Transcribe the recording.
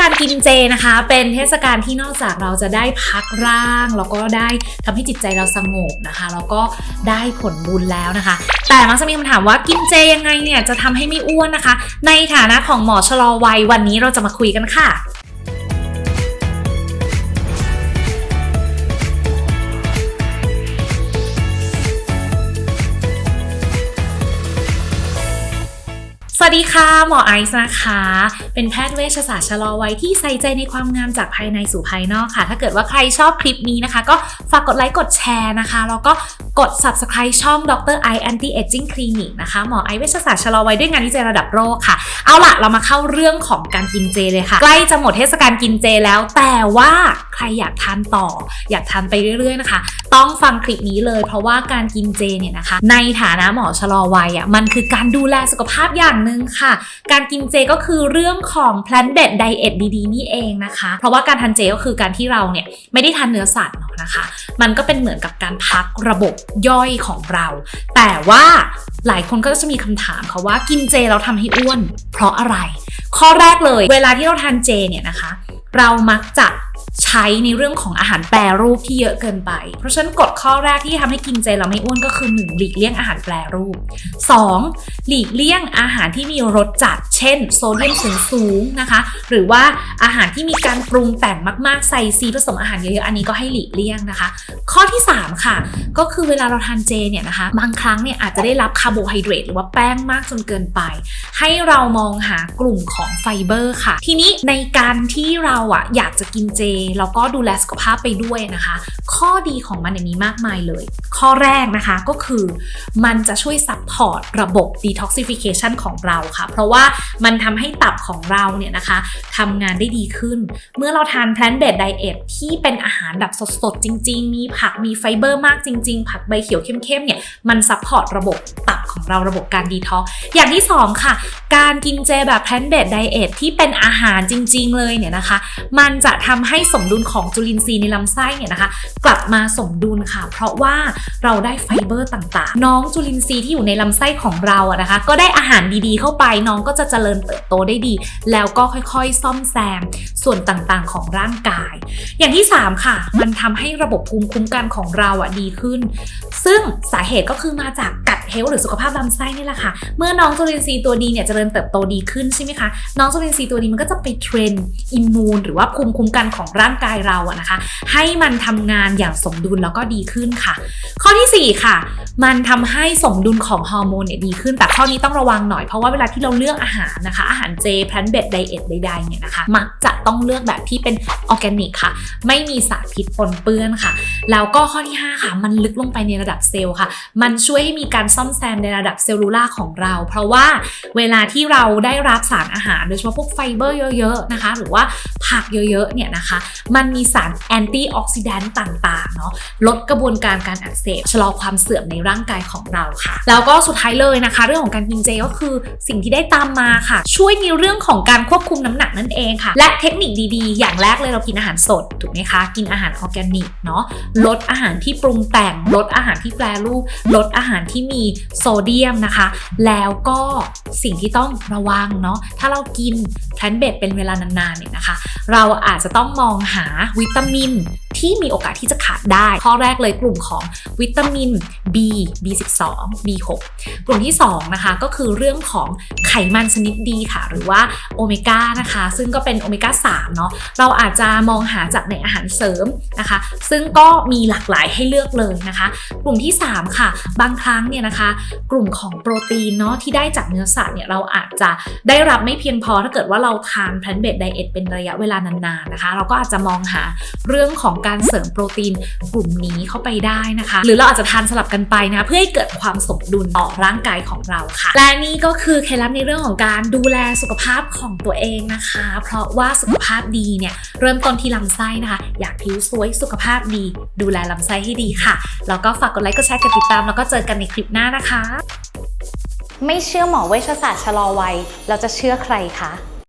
กาลกินเจนะคะ เป็นเทศกาลที่นอกจากเราจะได้พักร่าง แล้วก็ได้ทำให้จิตใจเราสงบนะคะ แล้วก็ได้ผลบุญแล้วนะคะ แต่มักจะมีคำถามว่ากินเจยังไงเนี่ยจะทำให้ไม่อ้วนนะคะ ในฐานะของหมอชะลอวัยวันนี้เราจะมาคุยกันค่ะ สวัสดีค่ะ หมอไอซ์นะคะ เป็นแพทย์เวชศาสตร์ชะลอวัยที่ใส่ใจในความงามจากภายในสู่ภายนอกค่ะ ถ้าเกิดว่าใครชอบคลิปนี้นะคะ ก็ฝากกดไลค์กดแชร์นะคะ แล้วก็ กด subscribe ช่องดรไอ Anti Aging Clinic นะคะหมอไอเวชศาสตร์ชะลอวัยด้วยงานวิจัยระดับโลกค่ะ เอาล่ะ เรามาเข้าเรื่องของการกินเจเลยค่ะ ใกล้จะหมดเทศกาลกินเจแล้ว แต่ว่าใครอยากทานต่อ อยากทานไปเรื่อยๆนะคะ ต้องฟังคลิปนี้เลยเพราะว่าการกินเจเนี่ยนะคะ ในฐานะหมอชะลอวัยอะมันคือการดูแลสุขภาพอย่างหนึ่งค่ะ การกินเจก็คือเรื่องของ plant based diet ดีๆนี่เองนะคะ เพราะว่าการทานเจก็คือการที่เราเนี่ยไม่ได้ทานเนื้อสัตว์เนะคะ มันก็เป็นเหมือนกับการพักระบบย่อยของเรา แต่ว่าหลายคนก็จะมีคำถามค่ะว่ากินเจเราทำให้อ้วน เพราะอะไร ข้อแรกเลย เวลาที่เราทานเจเนี่ยนะคะ เรามักจะ ใช้ในเรื่องของอาหารแปรรูปที่เยอะเกินไป เพราะฉะนั้นกฎข้อแรกที่ทำให้กินเจเราไม่อ้วนก็คือ 1. หลีกเลี่ยงอาหารแปรรูป 2. หลีกเลี่ยงอาหารที่มีรสจัด เช่น โซเดียมสูงสูงนะคะ หรือว่าอาหารที่มีการปรุงแต่งมาก ๆ ใส่ซีผสมอาหารเยอะๆ อันนี้ก็ให้หลีกเลี่ยงนะคะ ข้อที่ 3 ค่ะ ก็คือเวลาเราทานเจเนี่ยนะคะ บางครั้งเนี่ยอาจจะได้รับคาร์โบไฮเดรตหรือว่าแป้งมากจนเกินไป ให้เรามองหากลุ่มของไฟเบอร์ค่ะ ทีนี้ในการที่เราอะอยากจะกินเจแล้วก็ดูแลสุขภาพไปด้วยนะคะ ข้อดีของมันเนี่ยมีมากมายเลย ข้อแรกนะคะก็คือมันจะช่วยซัพพอร์ตระบบ detoxification ของเราค่ะ เพราะว่ามันทำให้ตับของเราเนี่ยนะคะทำงานได้ดีขึ้น เมื่อเราทาน plant based diet ที่เป็นอาหารแบบสดๆ จริง ๆ มีผักมีไฟเบอร์มากจริง ๆ ผักใบเขียวเข้มๆเนี่ยมันซัพพอร์ตระบบตับของเราระบบการดีท็อกอย่างที่ 2 ค่ะ การกินเจแบบ plant based diet ที่เป็นอาหารจริง ๆ เลยเนี่ยนะคะ มันจะทำให้สมดุลของจุลินทรีย์ในลำไส้เนี่ยนะคะ กลับมาสมดุลค่ะ เพราะว่าเราได้ไฟเบอร์ต่างๆ น้องจุลินทรีย์ที่อยู่ในลำไส้ของเราอะนะคะ ก็ได้อาหารดีๆ เข้าไปน้องก็จะเจริญเติบโตได้ดี แล้วก็ค่อยๆ ซ่อมแซมส่วนต่างๆของร่างกาย อย่างที่ 3 ค่ะ มันทำให้ระบบภูมิคุ้มกันของเราอะดีขึ้น ซึ่งสาเหตุก็คือมาจาก เฮลหรือสุขภาพลำไส้นี่แหละค่ะ เมื่อน้องจุลินทรีย์ตัวดีเนี่ยเจริญเติบโตดีขึ้นใช่ไหมคะ น้องจุลินทรีย์ตัวนี้มันก็จะไปเทรนอิมมูนหรือว่าภูมิคุ้มกันของร่างกายเราอะนะคะ ให้มันทำงานอย่างสมดุลแล้วก็ดีขึ้นค่ะ ข้อทีสี่4 ค่ะ มันทำให้สมดุลของฮอร์โมนเนี่ยดีขึ้น แต่ข้อนี้ต้องระวังหน่อยเพราะว่าเวลาที่เราเลือกอาหารนะคะ อาหารเจแพลนเบดไดเอทใดๆเนี่ยนะคะมักจะต้องเลือกแบบที่เป็นออร์แกนิกค่ะ ไม่มีสารพิษปนเปื้อนค่ะ แล้วก็ข้อที่ 5 ค่ะ มันลึกลงไปในระดับเซลล์ค่ะ มันช่วยให้มีการซ่อมแซมในระดับเซลลูล่าของเรา เพราะว่าเวลาที่เราได้รับสารอาหารโดยเฉพาะพวกไฟเบอร์เยอะๆนะคะ หรือว่าผักเยอะๆเนี่ยนะคะ มันมีสารแอนตี้ออกซิแดนต์ต่างๆเนาะลดกระบวนการการอักเสบชะลอความเสื่อมในร่างกายของเราค่ะ แล้วก็สุดท้ายเลยนะคะ เรื่องของการกินเจก็คือสิ่งที่ได้ตามมาค่ะ ช่วยในเรื่องของการควบคุมน้ำหนักนั่นเองค่ะ และเทคนิคดีๆ อย่างแรกเลยเรากินอาหารสดถูกไหมคะ กินอาหารออร์แกนิกเนาะลดอาหารที่ปรุงแต่งลดอาหารที่แปรรูปลดอาหารที่มีมีโซเดียมนะคะ แล้วก็สิ่งที่ต้องระวังเนาะถ้าเรากินแพลนเบดเป็นเวลานานๆเนี่ยนะคะ เราอาจจะต้องมองหาวิตามินที่มีโอกาสที่จะขาดได้ ข้อแรกเลยกลุ่มของวิตามิน B B12 B6 กลุ่มที่2นะคะก็คือเรื่องของไขมันชนิดดีค่ะ หรือว่าโอเมก้านะคะ ซึ่งก็เป็นโอเมก้า3เนาะเราอาจจะมองหาจากในอาหารเสริมนะคะ ซึ่งก็มีหลากหลายให้เลือกเลยนะคะ กลุ่มที่ 3 ค่ะ บางครั้งเนี่ยนะคะ กลุ่มของโปรตีนเนาะที่ได้จากเนื้อสัตว์เนี่ยเราอาจจะได้รับไม่เพียงพอถ้าเกิดว่าเราทานแพลนเบดไดเอทเป็นระยะเวลานานๆนะคะ เราก็อาจจะมองหาเรื่องของการเสริมโปรตีนกลุ่มนี้เข้าไปได้นะคะ หรือเราอาจจะทานสลับกันไปนะเพื่อให้เกิดความสมดุลต่อร่างกายของเราค่ะ และนี่ก็คือเคล็ดลับในเรื่องของการดูแลสุขภาพของตัวเองนะคะ เพราะว่าสุขภาพดีเนี่ยเริ่มต้นที่ลำไส้นะคะ อยากผิวสวยสุขภาพดี ดูแลลำไส้ให้ดีค่ะแล้วก็ฝากกดไลค์กดแชร์กดติดตาม แล้วก็เจอกันในคลิปหน้านะคะ ไม่เชื่อหมอเวชศาสตร์ชะลอวัยเราจะเชื่อใครคะ